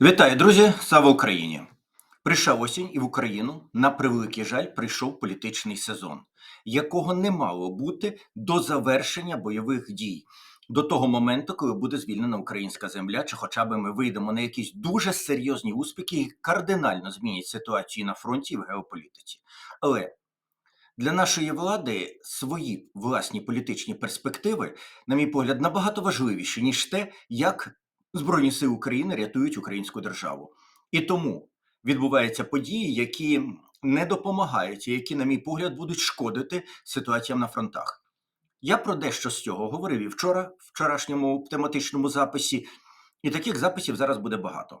Вітаю, друзі! Слава Україні! Прийшла осінь, і в Україну, на превеликий жаль, прийшов політичний сезон, якого не мало бути до завершення бойових дій, до того моменту, коли буде звільнена українська земля, чи хоча б ми вийдемо на якісь дуже серйозні успіхи, які кардинально змінять ситуацію на фронті і в геополітиці. Але для нашої влади свої власні політичні перспективи, на мій погляд, набагато важливіші, ніж те, як Збройні сили України рятують українську державу. І тому відбуваються події, які не допомагають, і які, на мій погляд, будуть шкодити ситуаціям на фронтах. Я про дещо з цього говорив і вчора, в вчорашньому тематичному записі, і таких записів зараз буде багато.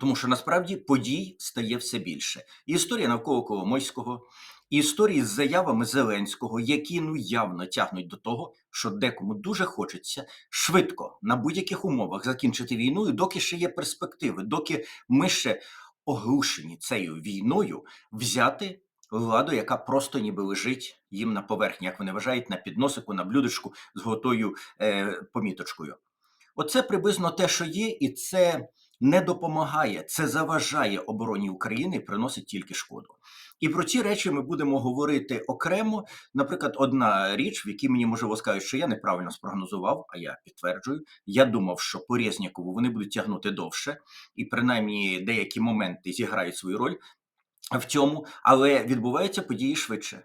Тому що насправді подій стає все більше. І історія навколо Коломойського, історії з заявами Зеленського, які ну явно тягнуть до того, що декому дуже хочеться швидко на будь-яких умовах закінчити війну, і доки ще є перспективи, доки ми ще оглушені цією війною, взяти владу, яка просто ніби лежить їм на поверхні, як вони вважають, на підносику, на блюдечку з готою е, поміточкою. Оце приблизно те, що є, і це не допомагає, це заважає обороні України і приносить тільки шкоду. І про ці речі ми будемо говорити окремо. Наприклад, одна річ, в якій мені можливо скажуть, що я неправильно спрогнозував, а я підтверджую. Я думав, що по Резнікову вони будуть тягнути довше, і принаймні деякі моменти зіграють свою роль в цьому, але відбуваються події швидше.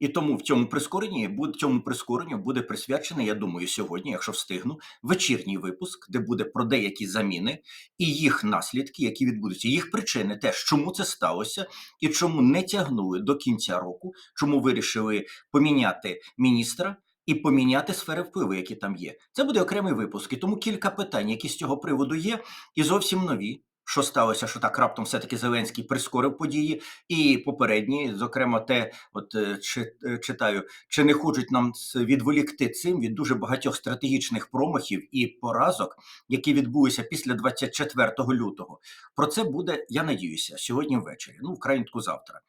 І тому в цьому прискоренні цьому прискоренню буде присвячений, я думаю, сьогодні, якщо встигну, вечірній випуск, де буде про деякі заміни і їх наслідки, які відбудуться, їх причини, теж чому це сталося, і чому не тягнули до кінця року, чому вирішили поміняти міністра. І поміняти сфери впливу, які там є. Це буде окремий випуск. І тому кілька питань, які з цього приводу є, і зовсім нові що сталося, що так раптом все-таки Зеленський прискорив події, і попередні, зокрема, те, от е, чи, е, читаю, чи не хочуть нам відволікти цим від дуже багатьох стратегічних промахів і поразок, які відбулися після 24 лютого. Про це буде, я надіюся, сьогодні ввечері. Ну, вкрай завтра.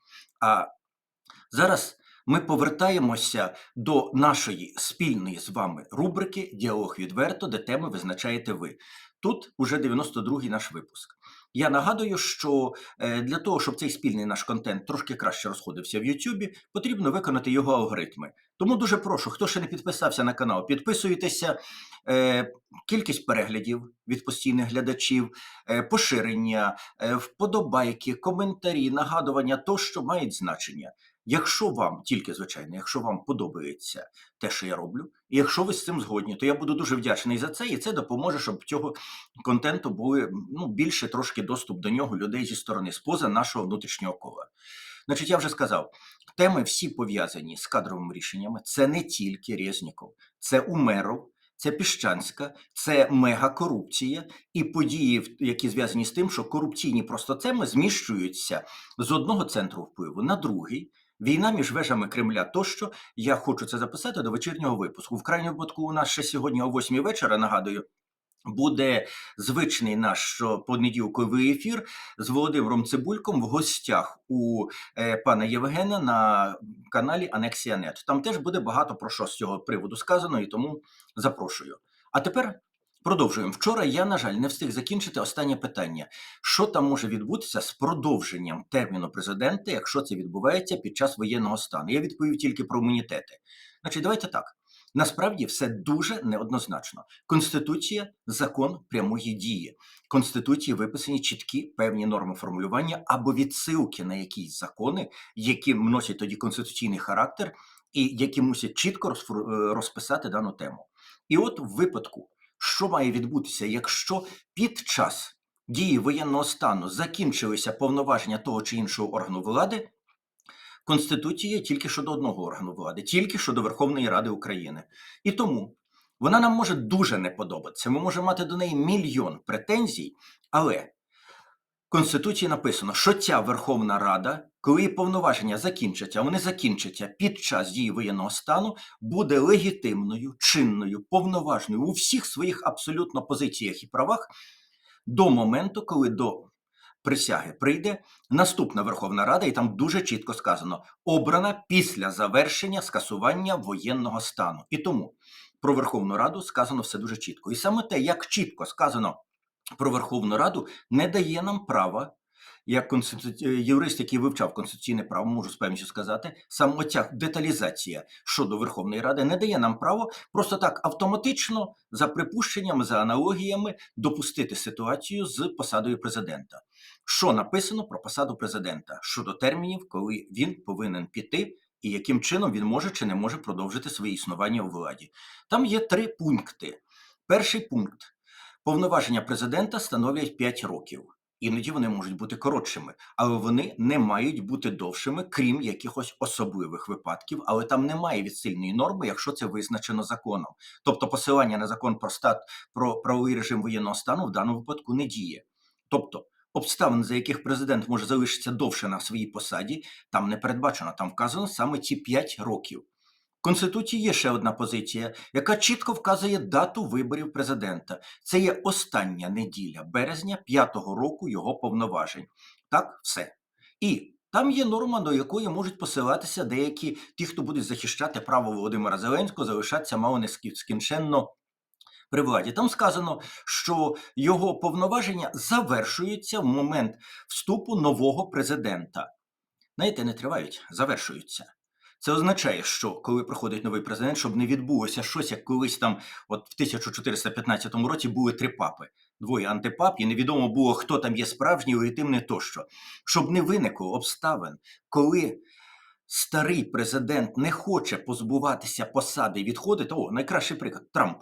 А зараз. Ми повертаємося до нашої спільної з вами рубрики Діалог відверто, де теми визначаєте ви. Тут уже 92-й наш випуск. Я нагадую, що е, для того, щоб цей спільний наш контент трошки краще розходився в Ютубі, потрібно виконати його алгоритми. Тому дуже прошу, хто ще не підписався на канал, підписуйтеся. Е, кількість переглядів від постійних глядачів, е, поширення, вподобайки, коментарі, нагадування то, що мають значення. Якщо вам тільки звичайно, якщо вам подобається те, що я роблю, і якщо ви з цим згодні, то я буду дуже вдячний за це, і це допоможе, щоб цього контенту були ну більше трошки доступ до нього людей зі сторони, споза нашого внутрішнього кола. Значить, я вже сказав, теми всі пов'язані з кадровими рішеннями. Це не тільки Резніков, це Умеров. Це Піщанська, це мегакорупція і події, які зв'язані з тим, що корупційні просто теми зміщуються з одного центру впливу на другий, Війна між вежами Кремля тощо. Я хочу це записати до вечірнього випуску. В крайньому випадку у нас ще сьогодні о 8 вечора. Нагадую. Буде звичний наш понеділковий ефір з Володимиром Цибульком в гостях у е, пана Євгена на каналі Анексія.нет. Там теж буде багато про що з цього приводу сказано, і тому запрошую. А тепер Продовжуємо. Вчора я, на жаль, не встиг закінчити останнє питання. Що там може відбутися з продовженням терміну президента, якщо це відбувається під час воєнного стану? Я відповів тільки про імунітети. Значить, давайте так. Насправді все дуже неоднозначно. Конституція закон прямої дії. Конституції виписані чіткі певні норми формулювання або відсилки на якісь закони, які носять тоді конституційний характер, і які мусять чітко розписати дану тему. І от в випадку що має відбутися, якщо під час дії воєнного стану закінчилися повноваження того чи іншого органу влади, Конституція тільки щодо одного органу влади, тільки щодо Верховної Ради України. І тому вона нам може дуже не подобатися. Ми можемо мати до неї мільйон претензій, але в Конституції написано, що ця Верховна Рада, коли її повноваження закінчаться, вони закінчаться під час дії воєнного стану, буде легітимною, чинною, повноважною у всіх своїх абсолютно позиціях і правах до моменту, коли до присяги прийде наступна Верховна Рада, і там дуже чітко сказано: обрана після завершення скасування воєнного стану. І тому про Верховну Раду сказано все дуже чітко. І саме те, як чітко сказано про Верховну Раду не дає нам права, як конститу... е, юрист, який вивчав конституційне право, можу з певністю сказати, саме ця деталізація щодо Верховної Ради не дає нам право просто так автоматично, за припущеннями, за аналогіями, допустити ситуацію з посадою президента. Що написано про посаду президента щодо термінів, коли він повинен піти, і яким чином він може чи не може продовжити своє існування у владі? Там є три пункти. Перший пункт. Повноваження президента становлять 5 років. Іноді вони можуть бути коротшими, але вони не мають бути довшими, крім якихось особливих випадків. Але там немає відсильної норми, якщо це визначено законом. Тобто посилання на закон про стат про правовий режим воєнного стану в даному випадку не діє. Тобто обставин, за яких президент може залишитися довше на своїй посаді, там не передбачено. Там вказано саме ці 5 років. Конституції є ще одна позиція, яка чітко вказує дату виборів президента. Це є остання неділя березня п'ятого року його повноважень. Так, все. І там є норма, до якої можуть посилатися деякі ті, хто будуть захищати право Володимира Зеленського, залишатися мало не скінченно при владі. Там сказано, що його повноваження завершуються в момент вступу нового президента. Знаєте, не тривають, завершуються. Це означає, що коли приходить новий президент, щоб не відбулося щось, як колись там, от в 1415 році були три папи, двоє антипап, і невідомо було, хто там є справжній, легітимний тощо. Щоб не виникло обставин, коли старий президент не хоче позбуватися посади і відходити. О, найкращий приклад Трамп.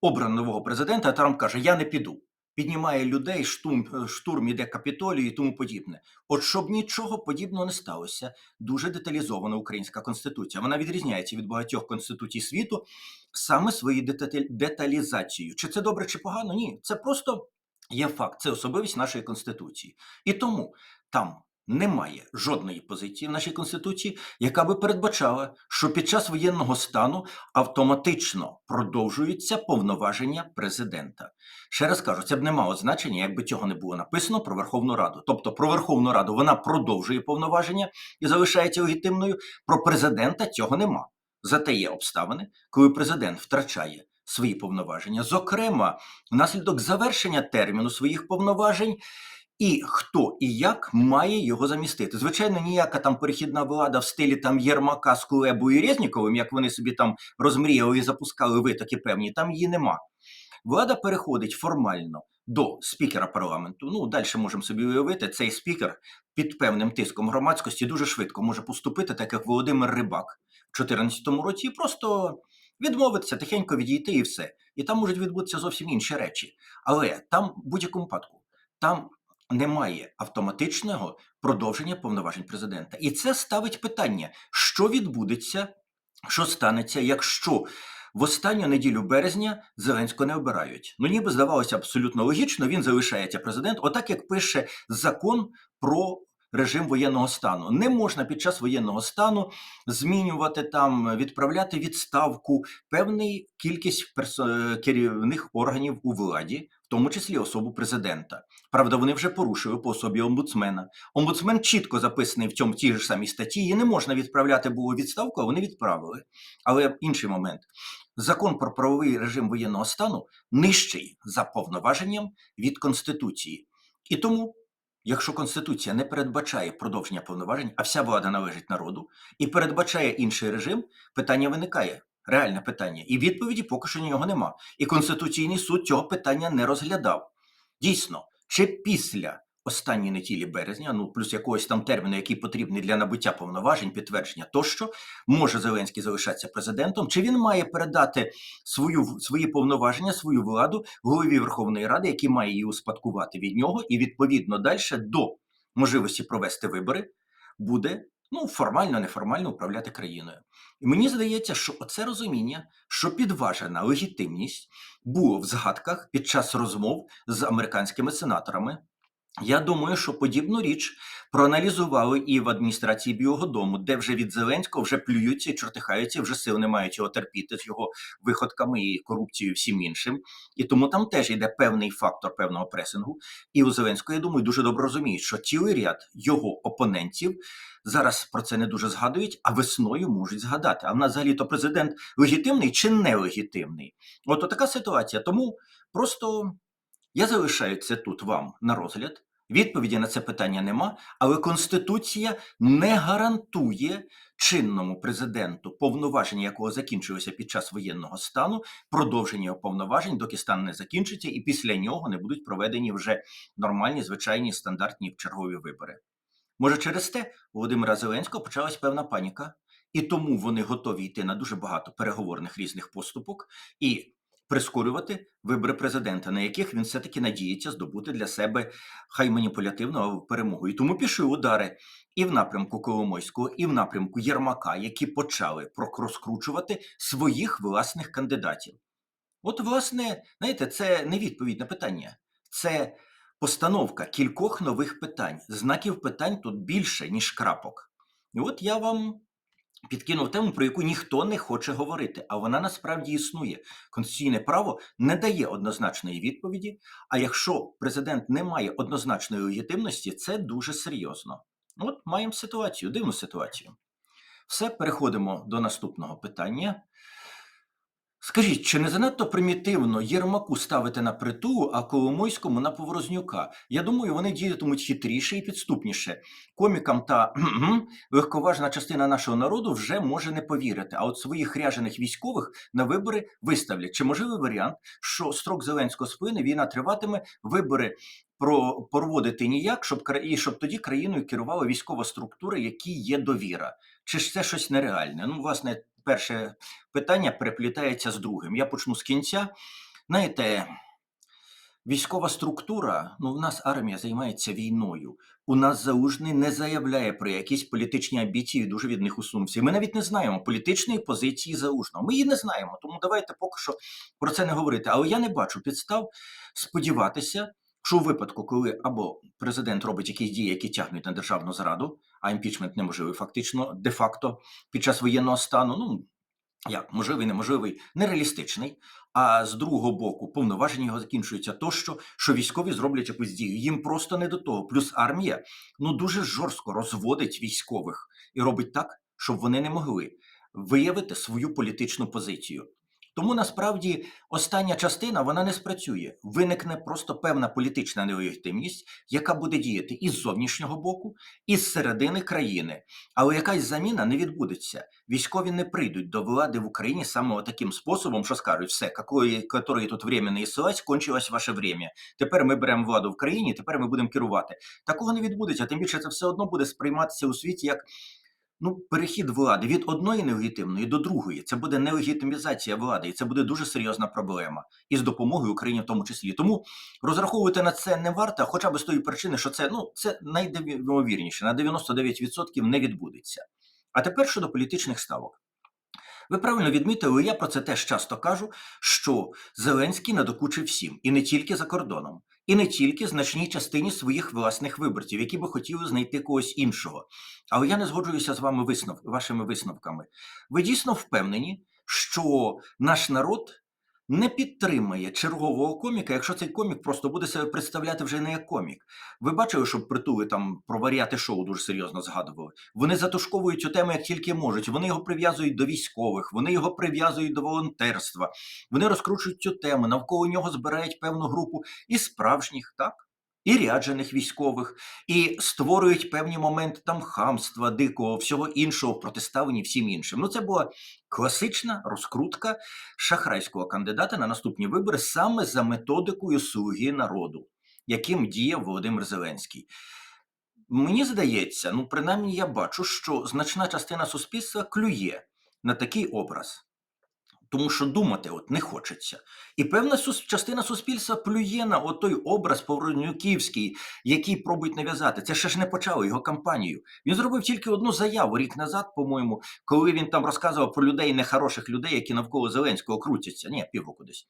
Обрано нового президента, а Трамп каже: Я не піду. Піднімає людей, штурм, штурм іде капітолію і тому подібне. От щоб нічого подібного не сталося, дуже деталізована українська конституція. Вона відрізняється від багатьох конституцій світу саме своєю деталі- деталізацією. Чи це добре, чи погано? Ні. Це просто є факт, це особливість нашої конституції. І тому там немає жодної позиції в нашій конституції, яка би передбачала, що під час воєнного стану автоматично продовжуються повноваження президента. Ще раз кажу, це б не мало значення, якби цього не було написано про Верховну Раду. Тобто про Верховну Раду вона продовжує повноваження і залишається легітимною. Про президента цього нема. Зате є обставини, коли президент втрачає свої повноваження, зокрема, внаслідок завершення терміну своїх повноважень. І хто і як має його замістити? Звичайно, ніяка там перехідна влада в стилі там Єрмака з Кулебою і Резніковим, як вони собі там розмріяли і запускали витоки певні, там її нема. Влада переходить формально до спікера парламенту. Ну, далі можемо собі уявити, цей спікер під певним тиском громадськості дуже швидко може поступити, так як Володимир Рибак в 2014 році, і просто відмовитися, тихенько відійти і все. І там можуть відбутися зовсім інші речі. Але там, в будь-якому випадку, там немає автоматичного продовження повноважень президента. І це ставить питання, що відбудеться, що станеться, якщо в останню неділю березня Зеленського не обирають. Ну, ніби здавалося абсолютно логічно, він залишається президент, отак як пише закон про. Режим воєнного стану не можна під час воєнного стану змінювати там, відправляти відставку певний кількість персо- керівних органів у владі, в тому числі особу президента. Правда, вони вже порушили по особі омбудсмена. Омбудсмен чітко записаний в цьому тій ж самій статті. Її не можна відправляти було відставку, а вони відправили. Але інший момент: закон про правовий режим воєнного стану нижчий за повноваженням від конституції. І тому, якщо конституція не передбачає продовження повноважень, а вся влада належить народу, і передбачає інший режим, питання виникає. Реальне питання, і відповіді поки що нього нема. І Конституційний суд цього питання не розглядав. Дійсно, чи після останньої неділі березня, ну плюс якогось там терміну, який потрібний для набуття повноважень, підтвердження тощо, може Зеленський залишатися президентом, чи він має передати свою свої повноваження, свою владу голові Верховної Ради, який має її успадкувати від нього, і відповідно далі до можливості провести вибори буде ну формально, неформально управляти країною. І мені здається, що оце розуміння, що підважена легітимність було в згадках під час розмов з американськими сенаторами. Я думаю, що подібну річ проаналізували і в адміністрації Білого Дому, де вже від Зеленського вже плюються і чортихаються, вже сил не мають його терпіти з його виходками і корупцією всім іншим. І тому там теж йде певний фактор певного пресингу. І у Зеленського, я думаю, дуже добре розуміють, що цілий ряд його опонентів зараз про це не дуже згадують, а весною можуть згадати. А в нас взагалі то президент легітимний чи нелегітимний? От така ситуація. Тому просто Я залишаю це тут вам на розгляд. Відповіді на це питання нема, але Конституція не гарантує чинному президенту, повноваження якого закінчилося під час воєнного стану, продовження повноважень, доки стан не закінчиться, і після нього не будуть проведені вже нормальні, звичайні стандартні чергові вибори. Може, через те у Володимира Зеленського почалась певна паніка, і тому вони готові йти на дуже багато переговорних різних поступок і прискорювати вибори президента, на яких він все-таки надіється здобути для себе хай маніпулятивну перемогу. І тому пішли удари і в напрямку Коломойського, і в напрямку Єрмака, які почали розкручувати своїх власних кандидатів. От, власне, знаєте, це не відповідь на питання, це постановка кількох нових питань. Знаків питань тут більше, ніж крапок. І от я вам підкинув тему, про яку ніхто не хоче говорити, а вона насправді існує. Конституційне право не дає однозначної відповіді. А якщо президент не має однозначної легітимності, це дуже серйозно. От маємо ситуацію, дивну ситуацію. Все, переходимо до наступного питання. Скажіть, чи не занадто примітивно Єрмаку ставити на притулу, а Коломойському на Поворознюка? Я думаю, вони діятимуть хитріше і підступніше. Комікам та легковажна частина нашого народу вже може не повірити. А от своїх ряжених військових на вибори виставлять. Чи можливий варіант, що строк Зеленського спини війна триватиме, вибори про проводити ніяк, щоб і щоб тоді країною керувала військова структура, якій є довіра? Чи ж це щось нереальне? Ну, власне, перше питання переплітається з другим. Я почну з кінця. Знаєте, військова структура, ну в нас армія займається війною. У нас залужний не заявляє про якісь політичні амбіції, дуже від них усунувся. Ми навіть не знаємо політичної позиції залужного. Ми її не знаємо, тому давайте поки що про це не говорити. Але я не бачу підстав сподіватися, що у випадку, коли або президент робить якісь дії, які тягнуть на державну зраду, а імпічмент неможливий фактично де-факто під час воєнного стану. Ну як можливий, неможливий, нереалістичний. А з другого боку, повноваження його закінчуються тощо, що військові зроблять якусь дію. Їм просто не до того. Плюс армія ну дуже жорстко розводить військових і робить так, щоб вони не могли виявити свою політичну позицію. Тому насправді остання частина вона не спрацює. Виникне просто певна політична нелегітимність, яка буде діяти із зовнішнього боку, і з середини країни. Але якась заміна не відбудеться. Військові не прийдуть до влади в Україні саме таким способом, що скажуть, все, которое тут временне ссылать, кончилось ваше время. Тепер ми беремо владу в країні, тепер ми будемо керувати. Такого не відбудеться. Тим більше це все одно буде сприйматися у світі як ну, перехід влади від одної нелегітимної до другої. Це буде нелегітимізація влади, і це буде дуже серйозна проблема. І з допомогою Україні в тому числі. Тому розраховувати на це не варто, хоча б з тої причини, що це ну це найдивовірніше, на 99% не відбудеться. А тепер щодо політичних ставок. Ви правильно відмітили, я про це теж часто кажу, що Зеленський надокучив всім, і не тільки за кордоном, і не тільки значній частині своїх власних виборців, які би хотіли знайти когось іншого. Але я не згоджуюся з вами виснов, вашими висновками. Ви дійсно впевнені, що наш народ не підтримає чергового коміка, якщо цей комік просто буде себе представляти вже не як комік. Ви бачили, що притули там про варіати шоу дуже серйозно згадували. Вони затушковують цю тему як тільки можуть. Вони його прив'язують до військових, вони його прив'язують до волонтерства. Вони розкручують цю тему. Навколо нього збирають певну групу і справжніх, так. І ряджених військових, і створюють певні моменти там хамства, дикого, всього іншого, протиставлені всім іншим. Ну, це була класична розкрутка шахрайського кандидата на наступні вибори саме за методикою слуги народу, яким діяв Володимир Зеленський. Мені здається, ну принаймні я бачу, що значна частина суспільства клює на такий образ. Тому що думати от не хочеться. І певна частина суспільства плює на той образ Повронюківський, який пробують нав'язати. Це ще ж не почало його кампанію. Він зробив тільки одну заяву рік назад, по-моєму, коли він там розказував про людей, нехороших людей, які навколо Зеленського крутяться. Ні, півроку десь.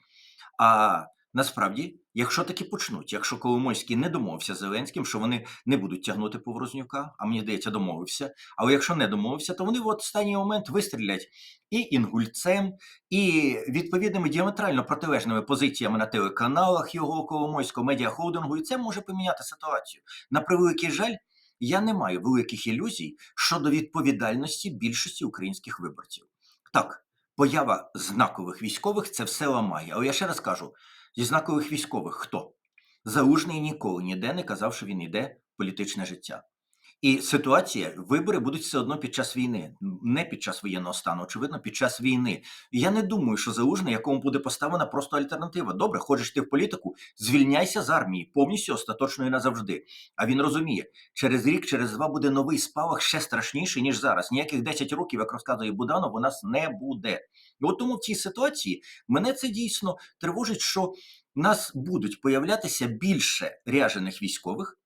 А насправді, якщо таки почнуть, якщо Коломойський не домовився з Зеленським, що вони не будуть тягнути Поворознюка, а мені здається, домовився. Але якщо не домовився, то вони в останній момент вистрілять і інгульцем, і відповідними діаметрально протилежними позиціями на телеканалах його Коломойського медіахолдингу, і це може поміняти ситуацію. На превеликий жаль, я не маю великих ілюзій щодо відповідальності більшості українських виборців. Так, поява знакових військових це все ламає. Але я ще раз кажу: зі знакових військових хто? Залужний ніколи ніде не казав, що він йде в політичне життя. І ситуація, вибори будуть все одно під час війни, не під час воєнного стану, очевидно, під час війни. Я не думаю, що залужний, якому буде поставлена просто альтернатива. Добре, хочеш ти в політику, звільняйся з армії повністю остаточно і назавжди. А він розуміє, через рік, через два буде новий спалах ще страшніший, ніж зараз. Ніяких 10 років, як розказує Буданов, у нас не буде. І от тому в цій ситуації мене це дійсно тривожить, що в нас будуть появлятися більше ряжених військових.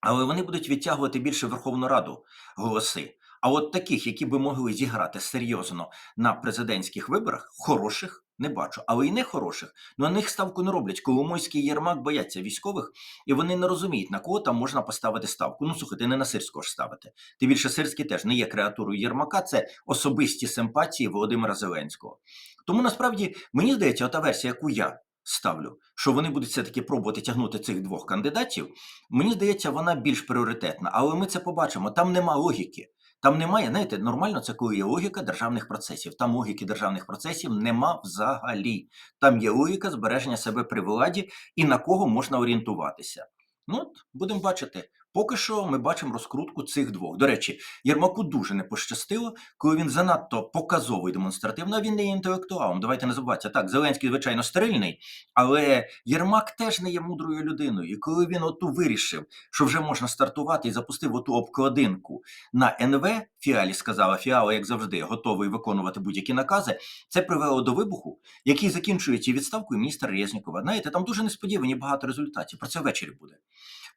Але вони будуть відтягувати більше Верховну Раду голоси. А от таких, які би могли зіграти серйозно на президентських виборах, хороших не бачу, але й не хороших. Ну на них ставку не роблять. Коломойський Єрмак бояться військових, і вони не розуміють, на кого там можна поставити ставку. Ну слухайте, не на сирського ж ставити. Тим більше Сирський теж не є креатурою Єрмака, це особисті симпатії Володимира Зеленського. Тому насправді мені здається, ота версія, яку я ставлю, що вони будуть все-таки пробувати тягнути цих двох кандидатів. Мені здається, вона більш пріоритетна, але ми це побачимо. Там нема логіки. Там немає, знаєте, нормально це коли є логіка державних процесів. Там логіки державних процесів нема взагалі. Там є логіка збереження себе при владі і на кого можна орієнтуватися. Ну, от, будемо бачити. Поки що ми бачимо розкрутку цих двох. До речі, Єрмаку дуже не пощастило, коли він занадто показово і демонстративно, він не є інтелектуалом. Давайте не забуватися. Так, Зеленський, звичайно, стерильний, але Єрмак теж не є мудрою людиною. І коли він оту вирішив, що вже можна стартувати і запустив оту обкладинку на НВ, Фіалі сказала, Фіала, як завжди, готовий виконувати будь-які накази, це привело до вибуху, який закінчується відставкою міністра Резнікова. Знаєте, там дуже несподівані багато результатів. Про це ввечері буде.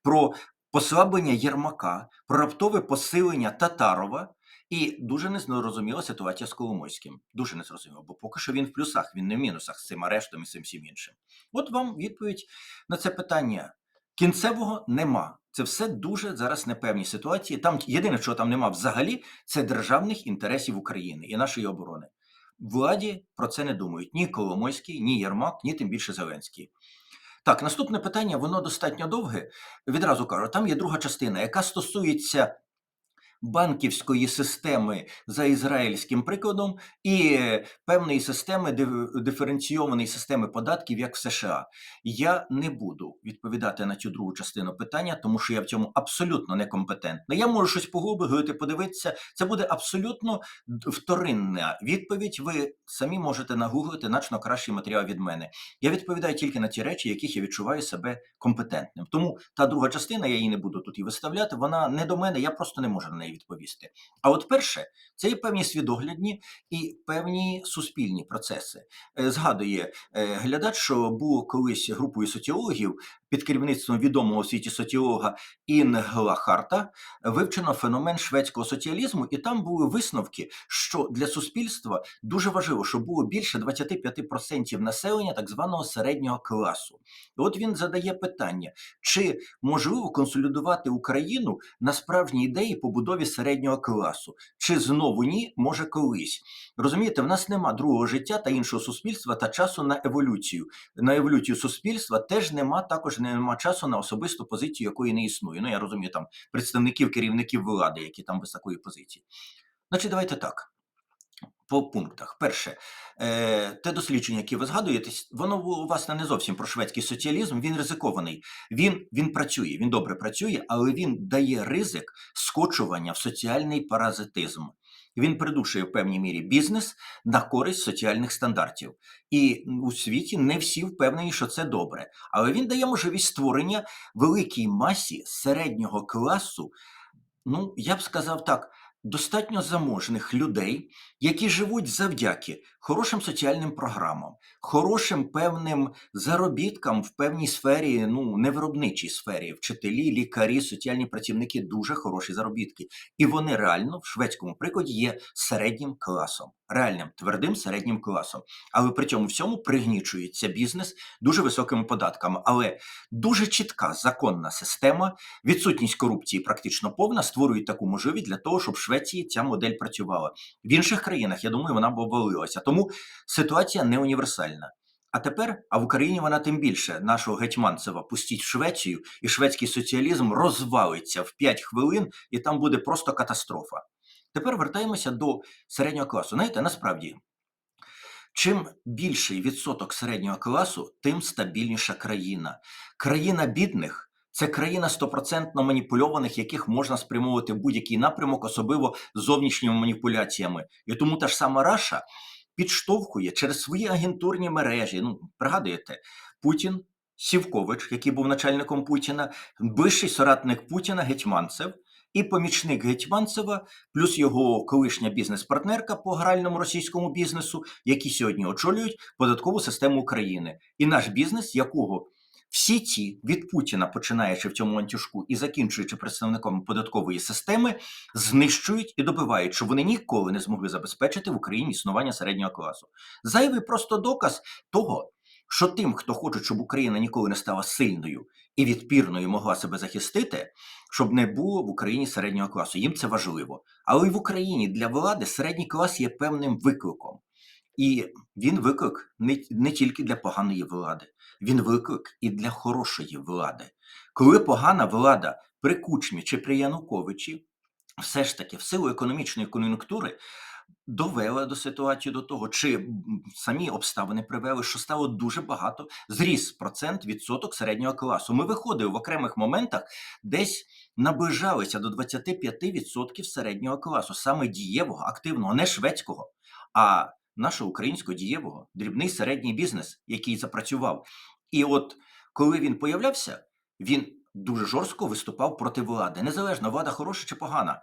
Про послаблення Єрмака, про раптове посилення Татарова і дуже незрозуміла ситуація з Коломойським. Дуже незрозуміло, бо поки що він в плюсах, він не в мінусах з цим арештом і з цим всім іншим. От вам відповідь на це питання. Кінцевого нема. Це все дуже зараз непевні ситуації. Там єдине, чого там нема взагалі, це державних інтересів України і нашої оборони. Владі про це не думають ні Коломойський, ні Єрмак, ні тим більше Зеленський. Так, наступне питання, воно достатньо довге. Відразу кажу, там є друга частина, яка стосується банківської системи за ізраїльським прикладом і певної системи диференційованої системи податків, як в США. Я не буду відповідати на цю другу частину питання, тому що я в цьому абсолютно некомпетентний. Я можу щось погуглити, подивитися. Це буде абсолютно вторинна відповідь. Ви самі можете нагуглити значно кращий матеріал від мене. Я відповідаю тільки на ті речі, яких я відчуваю себе компетентним. Тому та друга частина, я її не буду тут і виставляти, вона не до мене, я просто не можу на неї відповісти. А от перше, це є певні свідоглядні і певні суспільні процеси. Е, Згадує е, глядач, що було колись групою соціологів під керівництвом відомого у світі соціолога Інгла Харта вивчено феномен шведського соціалізму, і там були висновки, що для суспільства дуже важливо, щоб було більше 25% населення так званого середнього класу. І от він задає питання: чи можливо консолідувати Україну на справжній ідеї побудові середнього класу? Чи знову ні, може колись? Розумієте, в нас нема другого життя та іншого суспільства та часу на еволюцію. На еволюцію суспільства теж нема також нема часу на особисту позицію, якої не існує. Ну я розумію, там представників керівників влади, які там без такої позиції. Значить, давайте так. По пунктах. Перше, е, те дослідження, яке ви згадуєте, воно було, власне не зовсім про шведський соціалізм. Він ризикований. Він, він працює, він добре працює, але він дає ризик скочування в соціальний паразитизм. Він придушує в певній мірі бізнес на користь соціальних стандартів. І у світі не всі впевнені, що це добре. Але він дає можливість створення великій масі середнього класу. Ну, я б сказав так, достатньо заможних людей, які живуть завдяки хорошим соціальним програмам, хорошим певним заробіткам в певній сфері, ну не виробничій сфері, вчителі, лікарі, соціальні працівники дуже хороші заробітки. І вони реально в шведському прикладі є середнім класом, реальним твердим середнім класом. Але при цьому всьому пригнічується бізнес дуже високими податками. Але дуже чітка законна система, відсутність корупції практично повна, створює таку можливість для того, щоб в Швеції ця модель працювала. В інших країнах, я думаю, вона б обвалилася. Тому ситуація не універсальна. А тепер, а в Україні вона тим більше нашого гетьманцева пустіть в Швецію, і шведський соціалізм розвалиться в 5 хвилин, і там буде просто катастрофа. Тепер вертаємося до середнього класу. Знаєте, насправді Чим більший відсоток середнього класу, тим стабільніша країна. Країна бідних це країна стопроцентно маніпульованих, яких можна спрямовувати будь-який напрямок, особливо зовнішніми маніпуляціями. І тому та ж сама Раша підштовхує через свої агентурні мережі. Ну, пригадуєте, Путін, Сівкович, який був начальником Путіна, вищий соратник Путіна Гетьманцев. І помічник Гетьманцева, плюс його колишня бізнес-партнерка по гральному російському бізнесу, які сьогодні очолюють податкову систему України, і наш бізнес, якого всі ті від Путіна, починаючи в цьому ланцюжку і закінчуючи представником податкової системи, знищують і добивають, що вони ніколи не змогли забезпечити в Україні існування середнього класу. Зайвий просто доказ того, що тим, хто хоче, щоб Україна ніколи не стала сильною і відпірною, могла себе захистити, щоб не було в Україні середнього класу. Їм це важливо. Але й в Україні для влади середній клас є певним викликом. І він виклик не, не тільки для поганої влади, він виклик і для хорошої влади. Коли погана влада при Кучмі чи при Януковичі, все ж таки в силу економічної кон'юнктури довела до ситуації до того, чи самі обставини привели, що стало дуже багато, зріс процент відсоток середнього класу. Ми виходили в окремих моментах, десь наближалися до 25% середнього класу, саме дієвого, активного, не шведського, а нашого українського дієвого, дрібний середній бізнес, який запрацював. І от коли він появлявся, він дуже жорстко виступав проти влади. Незалежно, влада хороша чи погана.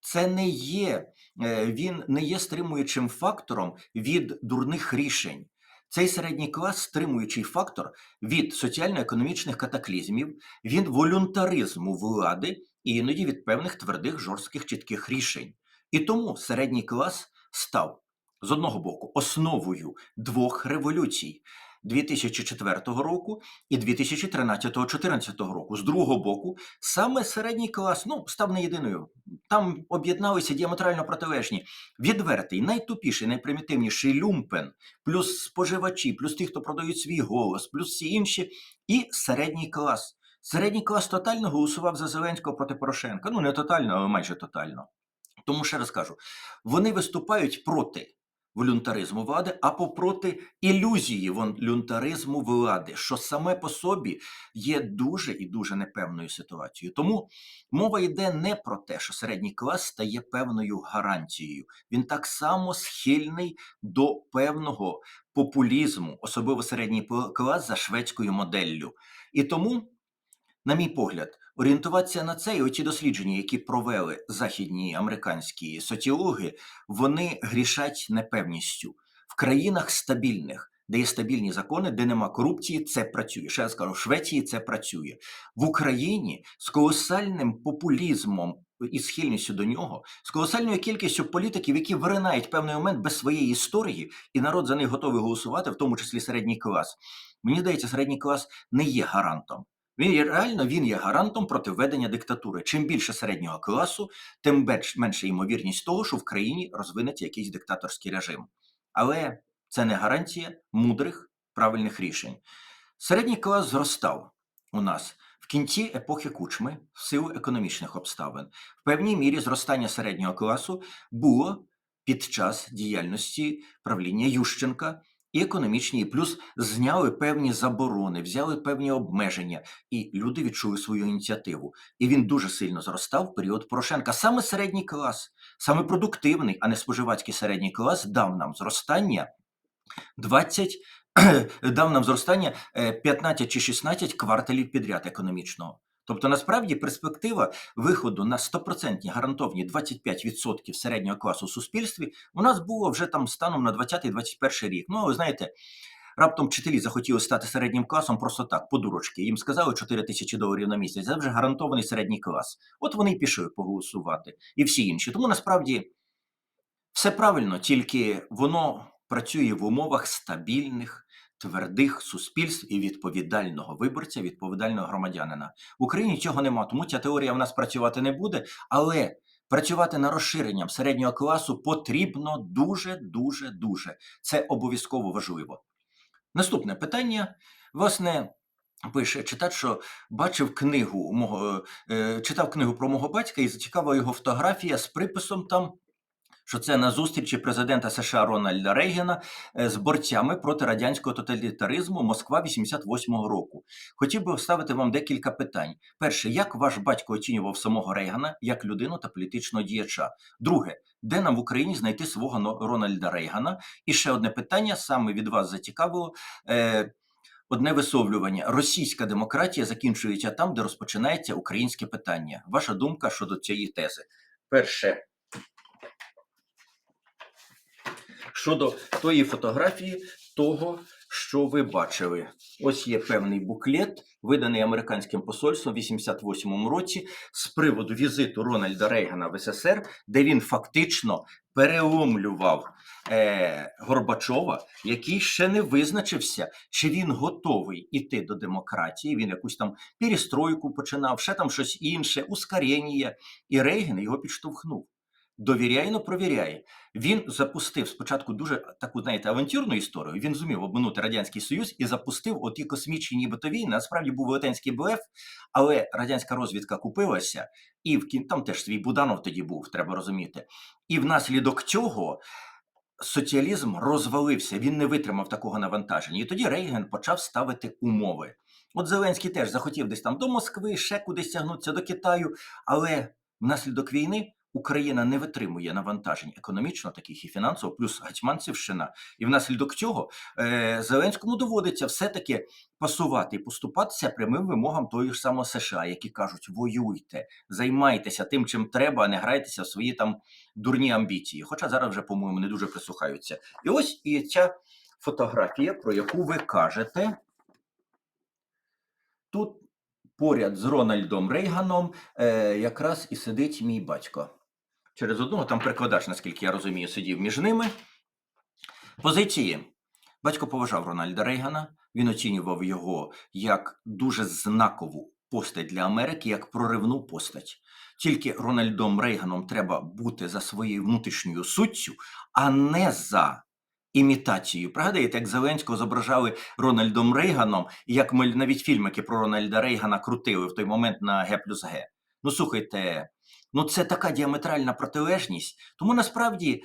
Це не є, е, він не є стримуючим фактором від дурних рішень. Цей середній клас стримуючий фактор від соціально-економічних катаклізмів, від волюнтаризму влади і іноді від певних твердих, жорстких, чітких рішень. І тому середній клас став з одного боку основою двох революцій 2004 року і 2013-2014 року. З другого боку, саме середній клас ну, став не єдиною. Там об'єдналися діаметрально протилежні. Відвертий, найтупіший, найпримітивніший люмпен, плюс споживачі, плюс ті, хто продають свій голос, плюс всі інші, і середній клас. Середній клас тотально голосував за Зеленського проти Порошенка. Ну, не тотально, але майже тотально. Тому ще раз кажу: вони виступають проти волюнтаризму влади, а попроти ілюзії волюнтаризму влади, що саме по собі є дуже і дуже непевною ситуацією. Тому мова йде не про те, що середній клас стає певною гарантією. Він так само схильний до певного популізму, особливо середній клас за шведською моделлю. І тому. На мій погляд, орієнтуватися на це і оті дослідження, які провели західні американські соціологи, вони грішать непевністю в країнах стабільних, де є стабільні закони, де нема корупції, це працює. Ще раз кажу, в Швеції це працює в Україні з колосальним популізмом. І схильністю до нього з колосальною кількістю політиків, які виринають певний момент без своєї історії, і народ за них готовий голосувати, в тому числі середній клас. Мені здається, середній клас не є гарантом. Він є реально він є гарантом проти введення диктатури. Чим більше середнього класу, тим менша ймовірність того, що в країні розвинеться якийсь диктаторський режим. Але це не гарантія мудрих правильних рішень. Середній клас зростав у нас в кінці епохи кучми в силу економічних обставин. В певній мірі зростання середнього класу було під час діяльності правління Ющенка і економічні, і плюс зняли певні заборони, взяли певні обмеження, і люди відчули свою ініціативу. І він дуже сильно зростав в період Порошенка. Саме середній клас, саме продуктивний, а не споживацький середній клас, дав нам зростання 20, дав нам зростання 15 чи 16 кварталів підряд економічного. Тобто, насправді, перспектива виходу на 100% гарантовні 25% середнього класу в суспільстві у нас було вже там станом на 20-21 рік. Ну, ви знаєте, раптом вчителі захотіли стати середнім класом просто так, по дурочки. Їм сказали 4 тисячі доларів на місяць. Це вже гарантований середній клас. От вони й пішли поголосувати, і всі інші. Тому насправді все правильно, тільки воно працює в умовах стабільних твердих суспільств і відповідального виборця, відповідального громадянина. В Україні цього нема, тому ця теорія в нас працювати не буде, але працювати над розширенням середнього класу потрібно дуже, дуже, дуже. Це обов'язково важливо. Наступне питання, власне. Пише читач, що бачив книгу мого е, читав книгу про мого батька і зацікавила його фотографія з приписом там, що це на зустрічі президента США Рональда Рейгана е, з борцями проти радянського тоталітаризму Москва 88-го року. Хотів би ставити вам декілька питань. Перше, як ваш батько оцінював самого Рейгана як людину та політичного діяча? Друге, де нам в Україні знайти свого Рональда Рейгана? І ще одне питання саме від вас зацікавило. Е, Одне висловлювання: російська демократія закінчується там, де розпочинається українське питання. Ваша думка щодо цієї тези? Перше. Щодо тої фотографії, того, що ви бачили. Ось є певний буклет, виданий американським посольством в 88-му році з приводу візиту Рональда Рейгана в СССР, де він фактично переломлював е, Горбачова, який ще не визначився, чи він готовий іти до демократії. Він якусь там перестройку починав, ще там щось інше, ускорення. І Рейган його підштовхнув. Довіряй, но провіряє. Він запустив спочатку дуже таку, знаєте, авантюрну історію. Він зумів обманути Радянський Союз і запустив оті космічні нібито війни. Насправді був велетенський БФ, але радянська розвідка купилася, і в кін... там теж свій Буданов тоді був, треба розуміти. І внаслідок цього соціалізм розвалився, він не витримав такого навантаження. І тоді Рейген почав ставити умови. От Зеленський теж захотів десь там до Москви, ще кудись тягнутися до Китаю, але внаслідок війни Україна не витримує навантажень економічно, таких і фінансово, плюс Гетьманцівщина. І внаслідок цього е, Зеленському доводиться все-таки пасувати і поступатися прямим вимогам того ж самого США, які кажуть: воюйте, займайтеся тим, чим треба, а не грайтеся в свої там дурні амбіції. Хоча зараз вже, по-моєму, не дуже прислухаються. І ось і ця фотографія, про яку ви кажете. Тут поряд з Рональдом Рейганом е, якраз і сидить мій батько. Через одного там перекладач, наскільки я розумію, сидів між ними. Позиції. Батько поважав Рональда Рейгана. Він оцінював його як дуже знакову постать для Америки, як проривну постать. Тільки Рональдом Рейганом треба бути за своєю внутрішньою суттю, а не за імітацією. Пригадуєте, як Зеленського зображали Рональдом Рейганом, і як ми навіть фільмики про Рональда Рейгана крутили в той момент на Г плюс Г. Ну слухайте, ну це така діаметральна протилежність. Тому насправді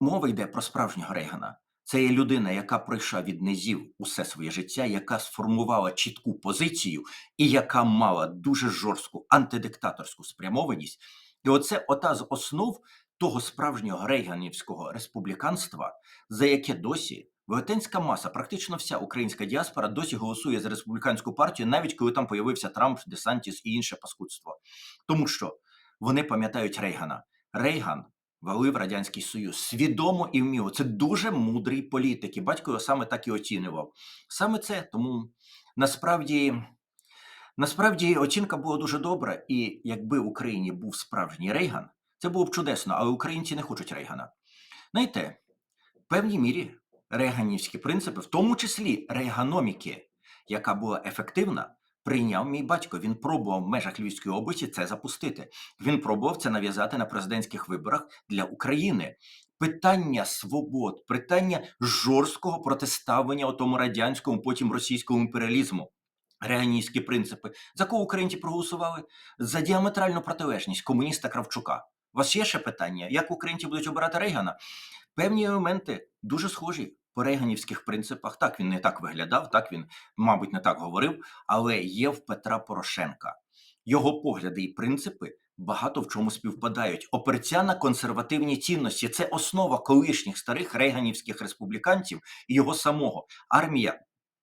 мова йде про справжнього Рейгана. Це є людина, яка пройшла від низів усе своє життя, яка сформувала чітку позицію і яка мала дуже жорстку антидиктаторську спрямованість. І оце ота з основ того справжнього рейганівського республіканства, за яке досі велетенська маса, практично вся українська діаспора досі голосує за республіканську партію, навіть коли там появився Трамп, Десантіс і інше паскудство. Тому що вони пам'ятають Рейгана. Рейган валив Радянський Союз свідомо і вміло. Це дуже мудрий політик, і батько його саме так і оцінював. Саме це тому насправді. Насправді оцінка була дуже добра, і якби в Україні був справжній Рейган, це було б чудесно, але українці не хочуть Рейгана. Знаєте, в певній мірі рейганівські принципи, в тому числі рейганоміки, яка була ефективна, прийняв мій батько. Він пробував в межах Львівської області це запустити. Він пробував це нав'язати на президентських виборах для України. Питання свобод, питання жорсткого протиставлення тому радянському, потім російському імперіалізму. Реанійські принципи. За кого українці проголосували? За діаметральну протилежність комуніста Кравчука. У вас є ще питання? Як українці будуть обирати Рейгана? Певні елементи дуже схожі по рейганівських принципах. Так він не так виглядав, так він, мабуть, не так говорив, але є в Петра Порошенка. Його погляди і принципи багато в чому співпадають. Оперця на консервативні цінності це основа колишніх старих рейганівських республіканців і його самого. Армія.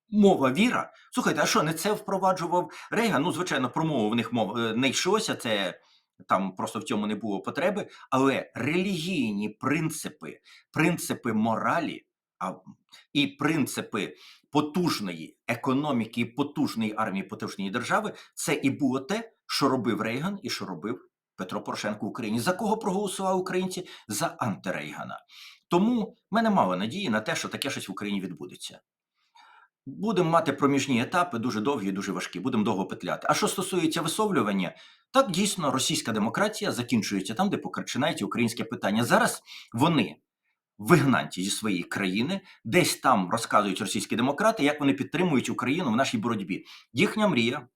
Мова віра. Слухайте, а що не це впроваджував Рейган? Ну, звичайно, про мову в них мов е, не йшлося. Це там просто в цьому не було потреби. Але релігійні принципи, принципи моралі і принципи потужної економіки, потужної армії, потужної держави, це і було те, що робив Рейган і що робив Петро Порошенко в Україні. За кого проголосували українці? За антирейгана. Тому в мене мало надії на те, що таке щось в Україні відбудеться. Будемо мати проміжні етапи, дуже довгі дуже важкі, будемо довго петляти. А що стосується висловлювання, так дійсно російська демократія закінчується там, де починається українське питання. Зараз вони вигнанці зі своєї країни, десь там розказують російські демократи, як вони підтримують Україну в нашій боротьбі. Їхня мрія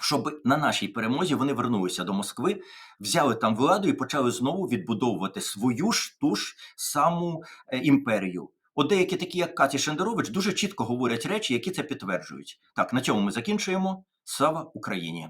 щоб на нашій перемозі вони вернулися до Москви, взяли там владу і почали знову відбудовувати свою ж ту ж саму е, імперію. От деякі такі, як Каті Шендерович, дуже чітко говорять речі, які це підтверджують. Так, на цьому ми закінчуємо. Слава Україні!